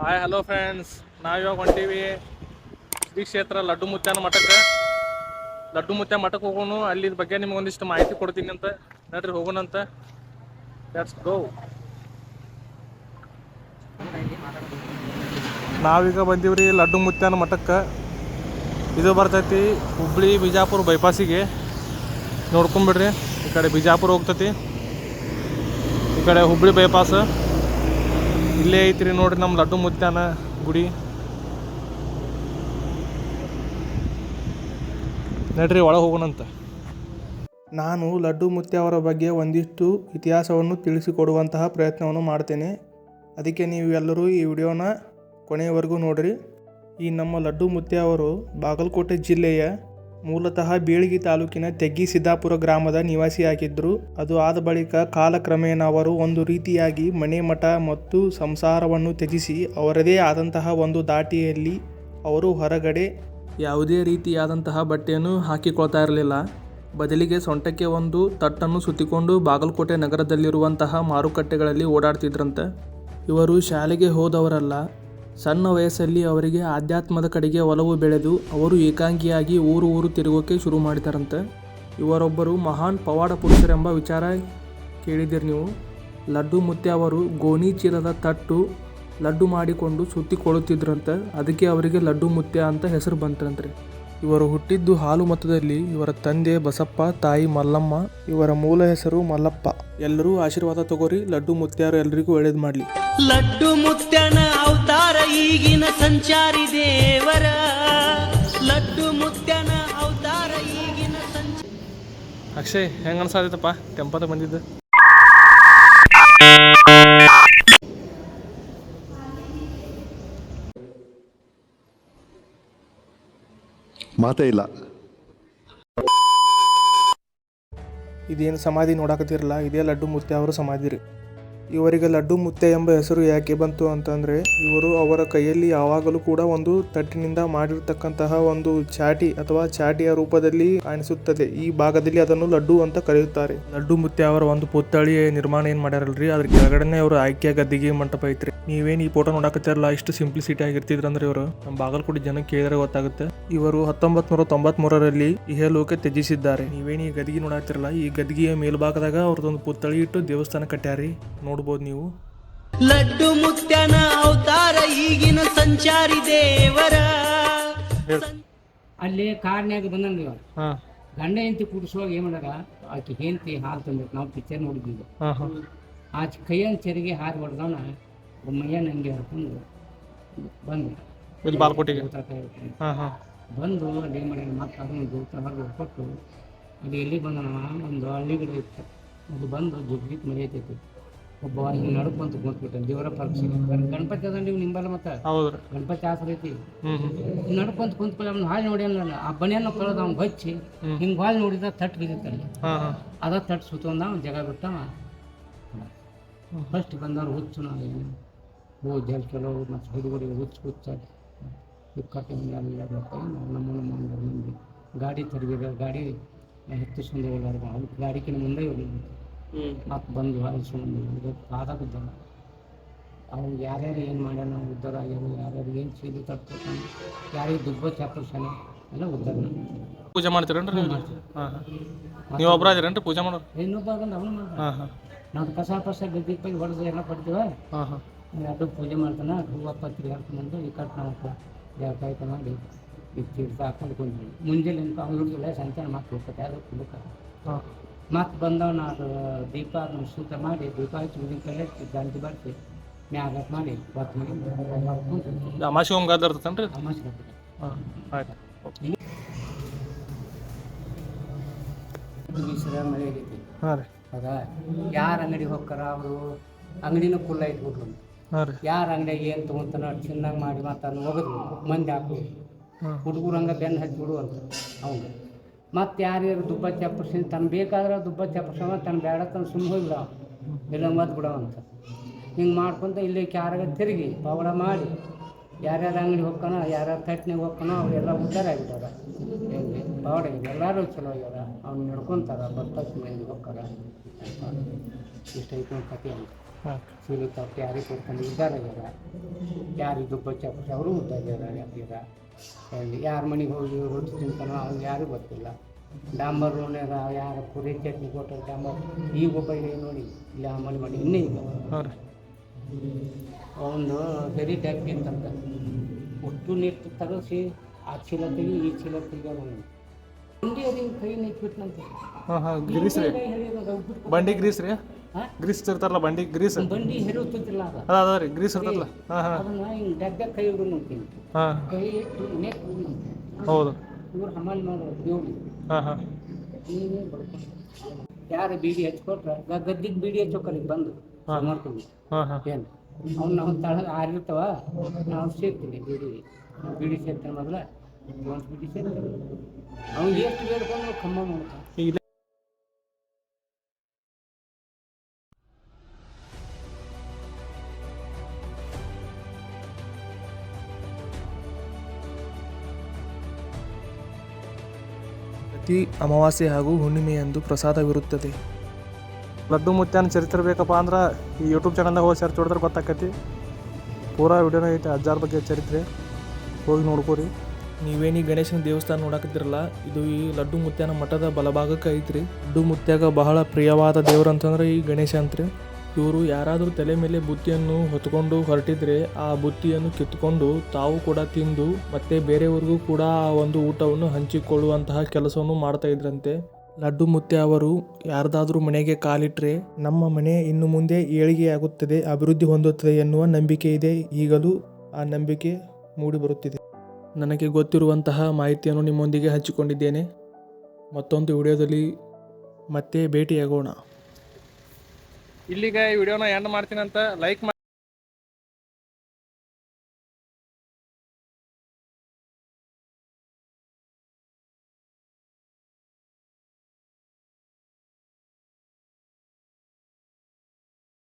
Hi hello friends ನಾವಿವಾಗ ಹೊಂಟೀವಿ ಶ್ರೀ ಕ್ಷೇತ್ರ ಲಡ್ಡು ಮುತ್ಯಾನ ಮಠಕ್ಕೆ. ಲಡ್ಡು ಮುತ್ಯ ಮಠಕ್ಕೆ ಹೋಗೋಣ. ಅಲ್ಲಿ ಬಗ್ಗೆ ನಿಮ್ಗೆ ಒಂದಿಷ್ಟು ಮಾಹಿತಿ ಕೊಡ್ತೀನಿ ಅಂತ. ನಡ್ರಿ ಹೋಗೋಣಂತ ಲೆಟ್ಸ್ ಗೋ ನಾವೀಗ ಬಂದೀವ್ರಿ ಲಡ್ಡು ಮುತ್ಯಾನ ಮಠಕ್ಕೆ. ಇದು ಬರ್ತೈತಿ ಹುಬ್ಳಿ ಬಿಜಾಪುರ ಬೈಪಾಸಿಗೆ. ನೋಡ್ಕೊಂಬಿಡ್ರಿ, ಈ ಕಡೆ ಬಿಜಾಪುರ ಹೋಗ್ತೈತಿ. ಈ ಕಡೆ ಹುಬ್ಳಿ ಬೈಪಾಸ್. ಇಲ್ಲೇ ಐತ್ರಿ ನೋಡ್ರಿ ನಮ್ಮ ಲಡ್ಡು ಮುತ್ಯಾನ ಗುಡಿ. ನಡ್ರಿ ಒಳಗೆ ಹೋಗೋಣಂತ. ನಾನು ಲಡ್ಡು ಮುತ್ಯ ಅವರ ಬಗ್ಗೆ ಒಂದಿಷ್ಟು ಇತಿಹಾಸವನ್ನು ತಿಳಿಸಿಕೊಡುವಂತಹ ಪ್ರಯತ್ನವನ್ನು ಮಾಡ್ತೇನೆ. ಅದಕ್ಕೆ ನೀವು ಎಲ್ಲರೂ ಈ ವಿಡಿಯೋನ ಕೊನೆಯವರೆಗೂ ನೋಡ್ರಿ. ಈ ನಮ್ಮ ಲಡ್ಡು ಮುತ್ಯ ಅವರು ಬಾಗಲಕೋಟೆ ಜಿಲ್ಲೆಯ ಮೂಲತಃ ಬೀಳಗಿ ತಾಲೂಕಿನ ತೆಗ್ಗಿ ಸಿದ್ದಾಪುರ ಗ್ರಾಮದ ನಿವಾಸಿಯಾಗಿದ್ದರು. ಅದು ಆದ ಬಳಿಕ ಕಾಲಕ್ರಮೇಣ ಅವರು ಒಂದು ರೀತಿಯಾಗಿ ಮನೆ ಮಠ ಮತ್ತು ಸಂಸಾರವನ್ನು ತ್ಯಜಿಸಿ, ಅವರದೇ ಆದಂತಹ ಒಂದು ದಾಟಿಯಲ್ಲಿ ಅವರು ಹೊರಗಡೆ ಯಾವುದೇ ರೀತಿಯಾದಂತಹ ಬಟ್ಟೆಯನ್ನು ಹಾಕಿಕೊಳ್ತಾ ಇರಲಿಲ್ಲ. ಬದಲಿಗೆ ಸೊಂಟಕ್ಕೆ ಒಂದು ತಟ್ಟನ್ನು ಸುತ್ತಿಕೊಂಡು ಬಾಗಲಕೋಟೆ ನಗರದಲ್ಲಿರುವಂತಹ ಮಾರುಕಟ್ಟೆಗಳಲ್ಲಿ ಓಡಾಡ್ತಿದ್ರಂತೆ. ಇವರು ಶಾಲೆಗೆ ಹೋದವರಲ್ಲ ಸಣ್ಣ ವಯಸ್ಸಲ್ಲಿ ಅವರಿಗೆ ಆಧ್ಯಾತ್ಮದ ಕಡೆಗೆ ಒಲವು ಬೆಳೆದು ಅವರು ಏಕಾಂಗಿಯಾಗಿ ಊರು ಊರು ತಿರುಗೋಕೆ ಶುರು ಮಾಡಿದಾರಂತೆ. ಇವರೊಬ್ಬರು ಮಹಾನ್ ಪವಾಡ ಪುರುಷರೆಂಬ ವಿಚಾರ ಕೇಳಿದಿರಿ ನೀವು. ಲಡ್ಡು ಮುತ್ತೆ ಅವರು ಗೋಣಿ ಚೀಲದ ತಟ್ಟು ಲಡ್ಡು ಮಾಡಿಕೊಂಡು ಸುತ್ತಿಕೊಳ್ಳುತ್ತಿದ್ರಂತೆ ಅದಕ್ಕೆ ಅವರಿಗೆ ಲಡ್ಡು ಮುತ್ತೆ ಅಂತ ಹೆಸರು ಬಂತಂತ್ರಿ. ಇವರು ಹುಟ್ಟಿದ್ದು ಹಾಲು ಮತದಲ್ಲಿ ಇವರ ತಂದೆ ಬಸಪ್ಪ, ತಾಯಿ ಮಲ್ಲಮ್ಮ, ಇವರ ಮೂಲ ಹೆಸರು ಮಲ್ಲಪ್ಪ. ಎಲ್ಲರೂ ಆಶೀರ್ವಾದ ತಗೋರಿ, ಲಡ್ಡು ಮುತ್ಯಾರು ಎಲ್ರಿಗೂ ಒಳ್ಳೇದು ಮಾಡಲಿ. ಲಡ್ಡು ಮುತ್ಯನ ಈಗಿನ ಸಂಚಾರಿ ದೇವರ ಲಡ್ಡು ಮುತ್ಯನ ಅವತಾರ ಈಗಿನ ಸಂಚಾರಿ. ಅಕ್ಷಯ್ ಹೆಂಗ ಅನ್ಸಾದಿತ್ತಪ್ಪ ಟೆಂಪದ ಬಂದಿದ್ದು. ಮಾತೇ ಇಲ್ಲ. ಇದೇನು ಸಮಾಧಿ ನೋಡಾಕತ್ತಿರಲ್ಲ ಇದೇ ಲಡ್ಡು ಮುತ್ಯ ಅವರು ಸಮಾಧಿ ರೀ. ಇವರಿಗೆ ಲಡ್ಡು ಮುತ್ತೆ ಎಂಬ ಹೆಸರು ಯಾಕೆ ಬಂತು ಅಂತಂದರೆ, ಇವರು ಅವರ ಕೈಯಲ್ಲಿ ಯಾವಾಗಲೂ ಕೂಡ ಒಂದು ತಟ್ಟಿನಿಂದ ಮಾಡಿರ್ತಕ್ಕಂತಹ ಒಂದು ಚಾಟಿ ಅಥವಾ ಚಾಟಿಯ ರೂಪದಲ್ಲಿ ಕಾಣಿಸುತ್ತದೆ. ಈ ಭಾಗದಲ್ಲಿ ಅದನ್ನು ಲಡ್ಡು ಅಂತ ಕರೆಯುತ್ತಾರೆ. ಲಡ್ಡು ಮುತ್ತೆ ಅವರ ಒಂದು ಪುತ್ಥಳಿ ನಿರ್ಮಾಣ ಏನು ಮಾಡ್ಯಾರಲ್ರಿ? ಅದ್ರ ಕೆಳಗಡೆನೆ ಅವರು ಆಯ್ಕೆ ಗದ್ದಿಗೆ ಮಂಟಪ ಐತ್ರಿ. ನೀವೇನ್ ಈ ಫೋಟೋ ನೋಡಕತ್ತಿರಲ್ಲ, ಇಷ್ಟು ಸಿಂಪ್ಲಿಸಿಟಿ ಆಗಿರ್ತಿದ್ರಂದ್ರೆ ಇವರು. ನಮ್ಮ ಬಾಗಲಕೋಟೆ ಜನ ಕೇಳಿದ್ರೆ ಗೊತ್ತಾಗುತ್ತೆ. ಇವರು ಹತ್ತೊಂಬತ್ ನೂರ ತೊಂಬತ್ ಮೂರರಲ್ಲಿ ಇಹಲೋಕ ತ್ಯಜಿಸಿದ್ದಾರೆ. ನೀವೇನು ಈ ಗದ್ದಿಗೆ ನೋಡಾತಿರಲ್ಲ ಈ ಗದಿಗೆಯ ಮೇಲ್ಭಾಗದಾಗ ಅವ್ರದ್ದೊಂದು ಪುತ್ಥಳಿ ಇಟ್ಟು ದೇವಸ್ಥಾನ ಕಟ್ಟ್ಯಾರಿ ನೋಡ್ಬೋದು ನೀವು. ಲಡ್ಡು ಮುತ್ಯನ ಅವತಾರ ಈಗಿನ ಸಂಚಾರಿ ದೇವರ. ಅಲ್ಲಿ ಕಾರ್ನ್ಯಾಗ ಬಂದಂಗ ಹಾ. ಗಂಡ ಹೆಂಡತಿ ಕೂಡಿಸುವಾಗ ಏನ್ ಮಾಡ್ಯಾರ? ಆಕಿ ಹೆಂಡತಿ ಹಾಲು ತಂದಿತ್ತು ನಾವು ಪಿಕ್ಚರ್ ನೋಡಿದ್ವಿ. ಆಚೆ ಹಾ. ಆ ಕೈಯನ್ ಚೆರಿಗೆ ಹಾರಿ ಹೊಡೆದವನ ಮೈಯ ಹಂಗೆ ಹರ್ಕೊಂಡು ಬಂದ. ಇಲ್ಲಿ ಬಾಲ್ಕೋಟಿಗೆ. ದೂತ ಕೈ ಹಿಡ್ಕೊಂಡು. ಹಾ ಹಾ. ಬಂದು ಅಲ್ಲಿ ಏನ್ ಮಾಡ್ಯಾನ? ಮತ್ತೆ ಅದನ್ನು ದೂತ ಹೊರಗೆ ಕೊಟ್ಟು ಅಲ್ಲಿ ಎಲ್ಲಿ ಬಂದನವ? ಒಂದು ಹಳ್ಳಿ ಗಿಡ ಇತ್ತು. ಅದು ಬಂದು ಜುಗ್ಗಿತ್ ಮನೆ ಐತೈತಿ ಒಬ್ಬ ಹಿಂಗೆ ನಡ್ಕೊಂತ ಕುಂತ್ಬಿಟ್ಟೆ ದೇವರ ಪರೀಕ್ಷೆ ಗಣಪತಿ ಅದ ನೀವು ನಿಂಬಲ್ಲ ಮತ್ತೆ? ಹೌದ್ರಿ ಗಣಪತಿ ಆಸರ ಐತಿ. ನಡ್ಕೊಂತ ಕುಂತ್ಕೊಳ್ಳಿ. ಅವ್ನು ಹಾಲು ನೋಡಿ ಅಂದ್ರೆ ಆ ಬನಿಯನ್ನು ಕಳೆದ ಅವ್ನು ಹಚ್ಚಿ ಹಿಂಗೆ ಹಾಲು ನೋಡಿದ ತಟ್ ಬಿದ್ದಿತ್ತಲ್ಲಿ ಅದ ತಟ್ ಸುತ್ತೊಂದ ಅವ್ನು ಜಗ ಬಿಟ್ಟವ ಫಸ್ಟ್ ಬಂದವ್ರು ಹುಚ್ಚು ನಾನು ಓ ಜಲ್ ಕೆಲವು ಮತ್ತು ಹುಡುಗರಿಗೆ ಹುಚ್ಚು ಹುಚ್ಚ ಕಟ್ಟಿ ಎಲ್ಲ ನಮ್ಮ ನಮ್ಮ ಗಾಡಿ ತರಬೇಕು ಗಾಡಿ ಹೆಚ್ಚು ಹೋಗ್ಲಾರ್ದು ಅದಕ್ಕೆ ಗಾಡಿಕಿನ ಮುಂದೆ ಹೋಗಿದ್ವಿ ಮತ್ತೆ ಬಂದು ಹರಿಸ್ಕೊಂಡು ಪಾದ ಬಿದ್ದಲ್ಲ ಅವ್ನಿಗೆ ಯಾರ್ಯಾರು ಏನು ಮಾಡ್ಯಾನ ಉದ್ಧಾರ ಆಗ್ಯಾರ ಯಾರ್ಯಾರು ಏನು ಚೀಲಿ ತಪ್ಪಿಸ್ತಾನೆ ಯಾರಿಗೆ ದುಬ್ಬ ಚಾಪಿಸ್ತಾನೆ ಎಲ್ಲ ಉದ್ಧಾರ. ಪೂಜೆ ಮಾಡ್ತೀರೇನ್ರಿ ನೀವು? ಹಾ ಹಾ. ನೀವು ಒಬ್ರ ಇದೀರೇನ್ರಿ ಪೂಜೆ ಮಾಡೋರು? ಇನ್ನೊಬ್ಬ ಅವನು ಹಾ ಹಾ. ನಾವು ಕಸ ಪಸ ಗದ್ದಿಗೆ ಪೈ ಹೊಡೆದು ಎಲ್ಲ ಪಡ್ತೀವ? ಹಾ ಹಾ. ಅದು ಪೂಜೆ ಮಾಡ್ತಾನೆ ಹೂವು ಪತ್ರಿ ಹಾಡ್ಕೊಂಡು ಈ ಕಟ್ ನಾವು ದೇವಕಾಯ್ತ ಮಾಡಿ ಈ ತೀರ್ಥ ಹಾಕೊಂಡು ಮುಂಜಾನೆ ಅವ್ನು ಹಿಡಿದಿಲ್ಲ ಸಂತಾನ ಮಾತು ಹೋಗ್ತದೆ ಯಾರು ಕುಡ್ಕ ಹಾ. ಮತ್ತೆ ಬಂದವನ ಅದು ದೀಪ ಅದನ್ನ ಶುದ್ಧ ಮಾಡಿ ದೀಪ ಹಚ್ಚಿ ಉದಿನ ಕಲೆ ಗಂಟೆ ಬರ್ತಿ ಮ್ಯಾಗ ಮಾಡಿ ಬತ್ ಮಾಡಿ. ಅಮಾಸಿ ಹೋಮ್ಗಾದ ಇರ್ತೈತೇನ್ರಿ ಇದು? ಅಮಾಸಿ ಬರ್ತಿದೆ ಹಾ ಆಯ್ತು. ಬೀಸರ ಮಳೆ ಆಗೈತಿ. ಹಾಂ ರೀ. ಹೌದಾ ಯಾರ ಅಂಗಡಿ ಹೋಗ್ತಾರ ಅವರು ಅಂಗಡಿನೂ ಕುಲ್ಲ ಇಟ್ಬಿಟ್ರು. ಯಾರ ಅಂಗಡಿಯಾಗ ಏನು ತೊಗೊಂತಾನ ಚೆನ್ನಾಗಿ ಮಾಡಿ ಮತ್ತ ಅದನ್ನ ಒಗದು ಮಂದಿ ಹಾಕು ಹ್ಮ್. ಹುಡುಗರು ಹಂಗೆ ಬೆನ್ನು ಹಚ್ಚಿ ಬಿಡು ಅಂತ ಅವ್ನು ಮತ್ತು ಯಾರ್ಯಾರು ದುಬ್ಬ ಚಾಪರ್ಸಿ ತನ್ನ ಬೇಕಾದ್ರೆ ದುಬ್ಬ ಚಪ್ಪರ್ಸವ ತನ್ನ ಬೇಡ ತನ್ನ ಸುಮ್ಮ ಹೋಗಿಬಿಡ ಇಲ್ಲ ಮದ್ದು ಬಿಡವಂತ ಹಿಂಗೆ ಮಾಡ್ಕೊಂತ ಇಲ್ಲಿ ಕ್ಯಾರಾಗ ತಿರುಗಿ ಪವಡ ಮಾಡಿ ಯಾರ್ಯಾರ ಅಂಗಡಿ ಹೋಗ್ತಾನ ಯಾರ್ಯಾರ ಕಟ್ನಿಗೆ ಹೋಗ್ತಾನೋ ಅವರೆಲ್ಲ ಉದ್ಧಾರ ಆಗಿಬಿಟ್ಟಾರ ಪವಡ ಎಲ್ಲರೂ ಚಲೋ ಆಗ್ಯಾರ. ಅವ್ನು ನಡ್ಕೊತಾರ ಬರ್ತಕ್ಕೆ ಮಂದಿ ಹೋಗ್ತಾರ. ಇಷ್ಟ ಕತೆ ಅಂತ ಸೀರೆ ತಪ್ಪು ಯಾರಿಗೆ ಕೊಡ್ಕೊಂಡು ಉದ್ದಾರ ಆಗ್ಯಾರ? ದುಬ್ಬ ಬಚ್ಚ ಅವರು ಉದ್ದಾಗ್ಯಾರ ಆಗ್ಯಾರ ಅಲ್ಲಿ ಯಾರ ಮನೆಗೆ ಹೋಗಿ ರೊಟ್ಟಿ ತಿಂತಾನೋ ಅವ್ರಿಗೆ ಯಾರಿಗೂ ಗೊತ್ತಿಲ್ಲ. ಡಾಂಬರ್ ಲೋನ್ಯಾಗ ಯಾರ ಪುರಿ ಚಟ್ನಿ ಕೊಟ್ಟರು ಡಾಂಬರ್. ಈಗ ಒಬ್ಬ ನೋಡಿ ಇಲ್ಲಿ ಆ ಮನೆ ಮಾಡಿ ಇನ್ನೇ ಇಲ್ಲ ಅವನು ಬೆರಿ ಒಂದು ಬೆರಿ ಡಬ್ಬಿ ಅಂತಂತ ಒಟ್ಟು ನೀರು ತರಿಸಿ ಆ ಚೀಲ ತೆಗಿ ಈ ಚೀಲ ಅವನು. ಬಂಡಿ ಅದು ಕೈ ನಿಂತ್ಬಿಟ್ನಂತೆ ಹಾಂ ಹಾಂ ಗ್ರೀಸ್ ರೀ. ಬಂಡಿ ಗ್ರೀಸ್ ರೀ? ಗ್ರೀಸ್ ಇರ್ತಾರಲ್ಲ ಬಂಡಿ ಗ್ರೀಸ್? ಬಂಡಿ ಹೆರುತ್ತಿಲ್ಲ ಅದು. ಅದ ರೀ ಗ್ರೀಸ್ ಇರ್ತದಲ್ಲ. ಹಾಂ ಹಾಂ. ಅದನ್ನ ಹಿಂಗೆ ಡಬ್ಬ ಕೈ ಹಿಡಿದು ನೋಡ್ತೀನಿ. ಹಾಂ. ಕೈ ನೆಕ್ ಹೌದು. ಇವ್ರು ಹಮಾಲಿ ಮಾಡೋರು ದೇವ್ರು. ಹಾಂ ಹಾಂ. ಯಾರು ಬೀಡಿ ಹಚ್ಕೊಟ್ರೆ ಗದ್ದಿಗೆ ಬೀಡಿ ಹಚ್ಚೋಕರಿಗೆ ಬಂದು. ಮಾಡ್ಕೊಂಡು. ಹಾಂ ಹಾಂ. ಏನು? ಅವ್ನು ನಾವು ತಳ ಆರಿರ್ತಾವ ನಾವು ಸೇರ್ತೀವಿ ಬೀಡಿ. ಬೀಡಿ ಸೇರ್ತಾನೆ ಮೊದಲ ಒಂದು ಬೀಡಿ ಸೇರ್ತೀವಿ. ಅವ್ನು ಎಷ್ಟು ಬೇಡ್ಕೊಂಡು ಕಮ್ಮ ಮಾಡ್ತಾನೆ. ಪ್ರತಿ ಅಮಾವಾಸ್ಯೆ ಹಾಗೂ ಹುಣ್ಣಿಮೆಯಂದು ಪ್ರಸಾದವಿರುತ್ತದೆ. ಲಡ್ಡು ಮುತ್ಯಾನ ಚರಿತ್ರೆ ಬೇಕಪ್ಪ ಅಂದ್ರೆ ಈ ಯೂಟ್ಯೂಬ್ ಚಾನಲ್ದಾಗ ಹೋಗಿ ಸರ್ಚ್ ಹೊಡೆದ್ರೆ ಗೊತ್ತಾಕತಿ. ಪೂರಾ ವಿಡಿಯೋನ ಐತೆ ಅಜ್ಜಾರ ಬಗ್ಗೆ ಚರಿತ್ರೆ. ಹೋಗಿ ನೋಡ್ಕೋರಿ. ನೀವೇನು ಈ ಗಣೇಶನ ದೇವಸ್ಥಾನ ನೋಡಕತ್ತಿರಲ್ಲ ಇದು ಈ ಲಡ್ಡು ಮುತ್ಯಾನ ಮಠದ ಬಲಭಾಗಕ್ಕೆ ಐತ್ರಿ. ಲಡ್ಡು ಮುತ್ಯಾಗ ಬಹಳ ಪ್ರಿಯವಾದ ದೇವ್ರು ಅಂತಂದ್ರೆ ಈ ಗಣೇಶ ಅಂತ್ರಿ. ಇವರು ಯಾರಾದರೂ ತಲೆ ಮೇಲೆ ಬುತ್ತಿಯನ್ನು ಹೊತ್ಕೊಂಡು ಹೊರಟಿದ್ರೆ ಆ ಬುತ್ತಿಯನ್ನು ಕಿತ್ಕೊಂಡು ತಾವು ಕೂಡ ತಿಂದು ಮತ್ತೆ ಬೇರೆಯವ್ರಿಗೂ ಕೂಡ ಆ ಒಂದು ಊಟವನ್ನು ಹಂಚಿಕೊಳ್ಳುವಂತಹ ಕೆಲಸವನ್ನು ಮಾಡ್ತಾ ಇದ್ರಂತೆ. ಲಡ್ಡು ಮುತ್ತೆ ಅವರು ಯಾರ್ದಾದ್ರೂ ಮನೆಗೆ ಕಾಲಿಟ್ರೆ ನಮ್ಮ ಮನೆ ಇನ್ನು ಮುಂದೆ ಏಳಿಗೆಯಾಗುತ್ತದೆ, ಅಭಿವೃದ್ಧಿ ಹೊಂದುತ್ತದೆ ಎನ್ನುವ ನಂಬಿಕೆ ಇದೆ. ಈಗಲೂ ಆ ನಂಬಿಕೆ ಮೂಡಿಬರುತ್ತಿದೆ ನನಗೆ ಗೊತ್ತಿರುವಂತಹ ಮಾಹಿತಿಯನ್ನು ನಿಮ್ಮೊಂದಿಗೆ ಹಂಚಿಕೊಂಡಿದ್ದೇನೆ. ಮತ್ತೊಂದು ವಿಡಿಯೋದಲ್ಲಿ ಮತ್ತೆ ಭೇಟಿಯಾಗೋಣ. ಇಲ್ಲಿಗೆ ಈ ವಿಡಿಯೋನ ಎಂಡ್ ಮಾಡ್ತೀನಂತ ಲೈಕ್